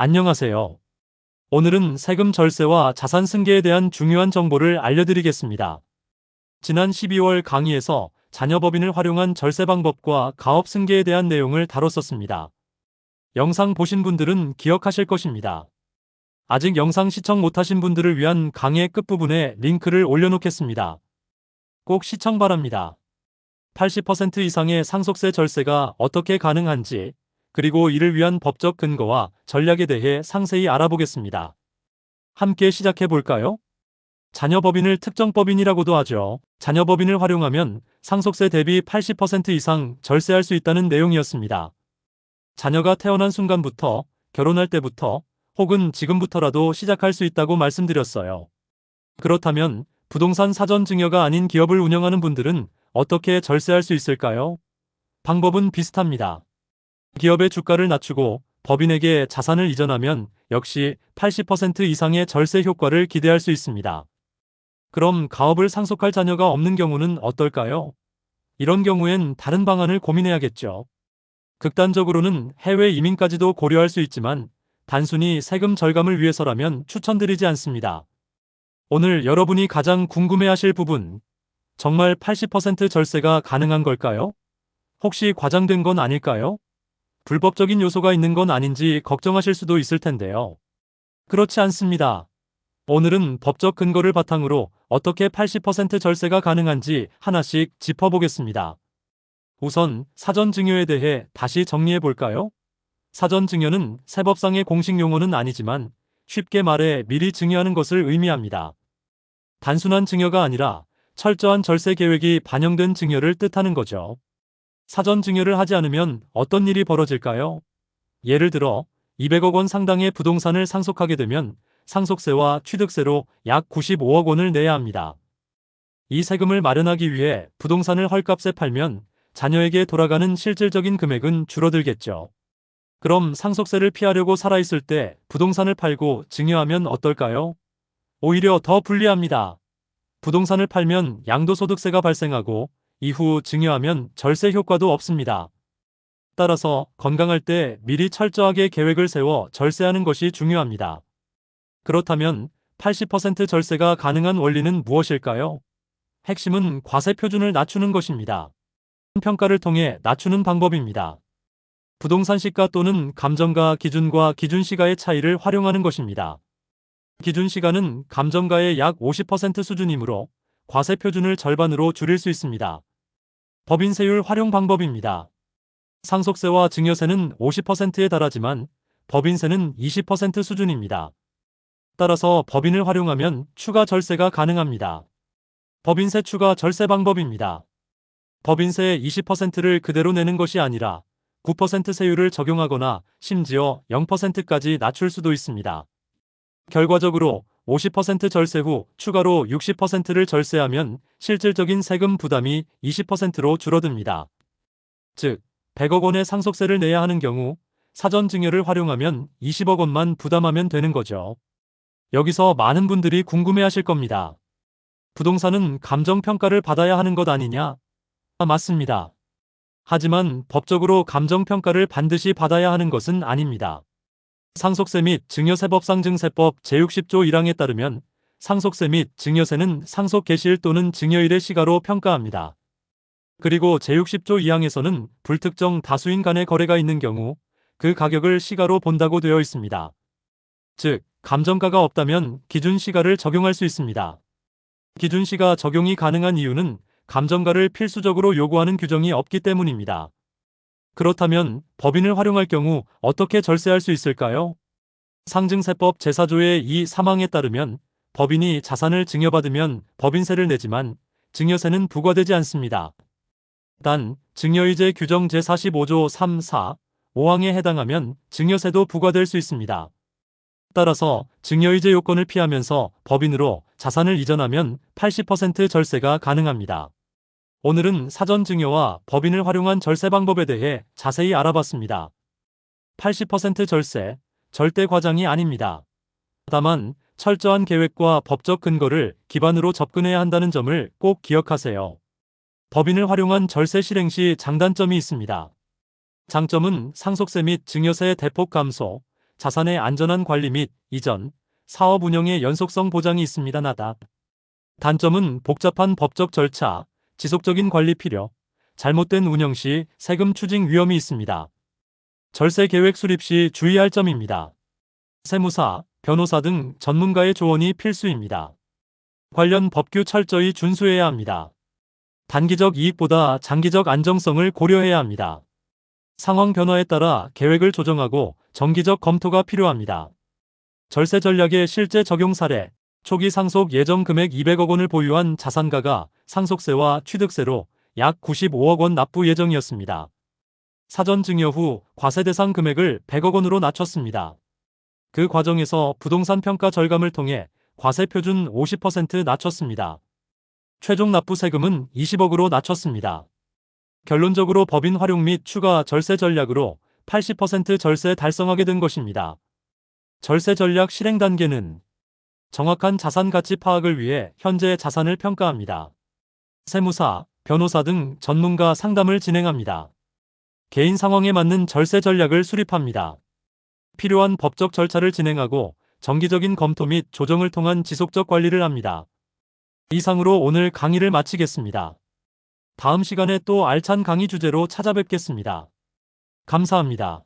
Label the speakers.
Speaker 1: 안녕하세요. 오늘은 세금 절세와 자산 승계에 대한 중요한 정보를 알려드리겠습니다. 지난 12월 강의에서 자녀법인을 활용한 절세 방법과 가업 승계에 대한 내용을 다뤘었습니다. 영상 보신 분들은 기억하실 것입니다. 아직 영상 시청 못하신 분들을 위한 강의 끝부분에 링크를 올려놓겠습니다. 꼭 시청 바랍니다. 80% 이상의 상속세 절세가 어떻게 가능한지, 그리고 이를 위한 법적 근거와 전략에 대해 상세히 알아보겠습니다. 함께 시작해 볼까요? 자녀법인을 특정법인이라고도 하죠. 자녀법인을 활용하면 상속세 대비 80% 이상 절세할 수 있다는 내용이었습니다. 자녀가 태어난 순간부터 결혼할 때부터 혹은 지금부터라도 시작할 수 있다고 말씀드렸어요. 그렇다면 부동산 사전 증여가 아닌 기업을 운영하는 분들은 어떻게 절세할 수 있을까요? 방법은 비슷합니다. 기업의 주가를 낮추고 법인에게 자산을 이전하면 역시 80% 이상의 절세 효과를 기대할 수 있습니다. 그럼 가업을 상속할 자녀가 없는 경우는 어떨까요? 이런 경우엔 다른 방안을 고민해야겠죠. 극단적으로는 해외 이민까지도 고려할 수 있지만 단순히 세금 절감을 위해서라면 추천드리지 않습니다. 오늘 여러분이 가장 궁금해하실 부분, 정말 80% 절세가 가능한 걸까요? 혹시 과장된 건 아닐까요? 불법적인 요소가 있는 건 아닌지 걱정하실 수도 있을 텐데요. 그렇지 않습니다. 오늘은 법적 근거를 바탕으로 어떻게 80% 절세가 가능한지 하나씩 짚어보겠습니다. 우선 사전 증여에 대해 다시 정리해 볼까요? 사전 증여는 세법상의 공식 용어는 아니지만 쉽게 말해 미리 증여하는 것을 의미합니다. 단순한 증여가 아니라 철저한 절세 계획이 반영된 증여를 뜻하는 거죠. 사전 증여를 하지 않으면 어떤 일이 벌어질까요? 예를 들어 200억 원 상당의 부동산을 상속하게 되면 상속세와 취득세로 약 95억 원을 내야 합니다. 이 세금을 마련하기 위해 부동산을 헐값에 팔면 자녀에게 돌아가는 실질적인 금액은 줄어들겠죠. 그럼 상속세를 피하려고 살아있을 때 부동산을 팔고 증여하면 어떨까요? 오히려 더 불리합니다. 부동산을 팔면 양도소득세가 발생하고 이후 증여하면 절세 효과도 없습니다. 따라서 건강할 때 미리 철저하게 계획을 세워 절세하는 것이 중요합니다. 그렇다면 80% 절세가 가능한 원리는 무엇일까요? 핵심은 과세 표준을 낮추는 것입니다. 평가를 통해 낮추는 방법입니다. 부동산 시가 또는 감정가 기준과 기준 시가의 차이를 활용하는 것입니다. 기준 시가는 감정가의 약 50% 수준이므로 과세 표준을 절반으로 줄일 수 있습니다. 법인세율 활용 방법입니다. 상속세와 증여세는 50%에 달하지만 법인세는 20% 수준입니다. 따라서 법인을 활용하면 추가 절세가 가능합니다. 법인세 추가 절세 방법입니다. 법인세의 20%를 그대로 내는 것이 아니라 9% 세율을 적용하거나 심지어 0%까지 낮출 수도 있습니다. 결과적으로 50% 절세 후 추가로 60%를 절세하면 실질적인 세금 부담이 20%로 줄어듭니다. 즉, 100억 원의 상속세를 내야 하는 경우 사전 증여를 활용하면 20억 원만 부담하면 되는 거죠. 여기서 많은 분들이 궁금해 하실 겁니다. 부동산은 감정평가를 받아야 하는 것 아니냐? 아, 맞습니다. 하지만 법적으로 감정평가를 반드시 받아야 하는 것은 아닙니다. 상속세 및 증여세법상 증세법 제60조 1항에 따르면 상속세 및 증여세는 상속 개시일 또는 증여일의 시가로 평가합니다. 그리고 제60조 2항에서는 불특정 다수인 간의 거래가 있는 경우 그 가격을 시가로 본다고 되어 있습니다. 즉, 감정가가 없다면 기준 시가를 적용할 수 있습니다. 기준 시가 적용이 가능한 이유는 감정가를 필수적으로 요구하는 규정이 없기 때문입니다. 그렇다면 법인을 활용할 경우 어떻게 절세할 수 있을까요? 상증세법 제4조의 이 사망에 따르면 법인이 자산을 증여받으면 법인세를 내지만 증여세는 부과되지 않습니다. 단 증여의제 규정 제45조 3, 4, 5항에 해당하면 증여세도 부과될 수 있습니다. 따라서 증여의제 요건을 피하면서 법인으로 자산을 이전하면 80% 절세가 가능합니다. 오늘은 사전 증여와 법인을 활용한 절세 방법에 대해 자세히 알아봤습니다. 80% 절세, 절대 과장이 아닙니다. 다만 철저한 계획과 법적 근거를 기반으로 접근해야 한다는 점을 꼭 기억하세요. 법인을 활용한 절세 실행 시 장단점이 있습니다. 장점은 상속세 및 증여세의 대폭 감소, 자산의 안전한 관리 및 이전, 사업 운영의 연속성 보장이 있습니다. 나다. 단점은 복잡한 법적 절차, 지속적인 관리 필요, 잘못된 운영 시 세금 추징 위험이 있습니다. 절세 계획 수립 시 주의할 점입니다. 세무사, 변호사 등 전문가의 조언이 필수입니다. 관련 법규 철저히 준수해야 합니다. 단기적 이익보다 장기적 안정성을 고려해야 합니다. 상황 변화에 따라 계획을 조정하고 정기적 검토가 필요합니다. 절세 전략의 실제 적용 사례, 초기 상속 예정 금액 200억 원을 보유한 자산가가 상속세와 취득세로 약 95억 원 납부 예정이었습니다. 사전 증여 후 과세 대상 금액을 100억 원으로 낮췄습니다. 그 과정에서 부동산 평가 절감을 통해 과세 표준 50% 낮췄습니다. 최종 납부 세금은 20억으로 낮췄습니다. 결론적으로 법인 활용 및 추가 절세 전략으로 80% 절세 달성하게 된 것입니다. 절세 전략 실행 단계는 정확한 자산 가치 파악을 위해 현재 자산을 평가합니다. 세무사, 변호사 등 전문가 상담을 진행합니다. 개인 상황에 맞는 절세 전략을 수립합니다. 필요한 법적 절차를 진행하고 정기적인 검토 및 조정을 통한 지속적 관리를 합니다. 이상으로 오늘 강의를 마치겠습니다. 다음 시간에 또 알찬 강의 주제로 찾아뵙겠습니다. 감사합니다.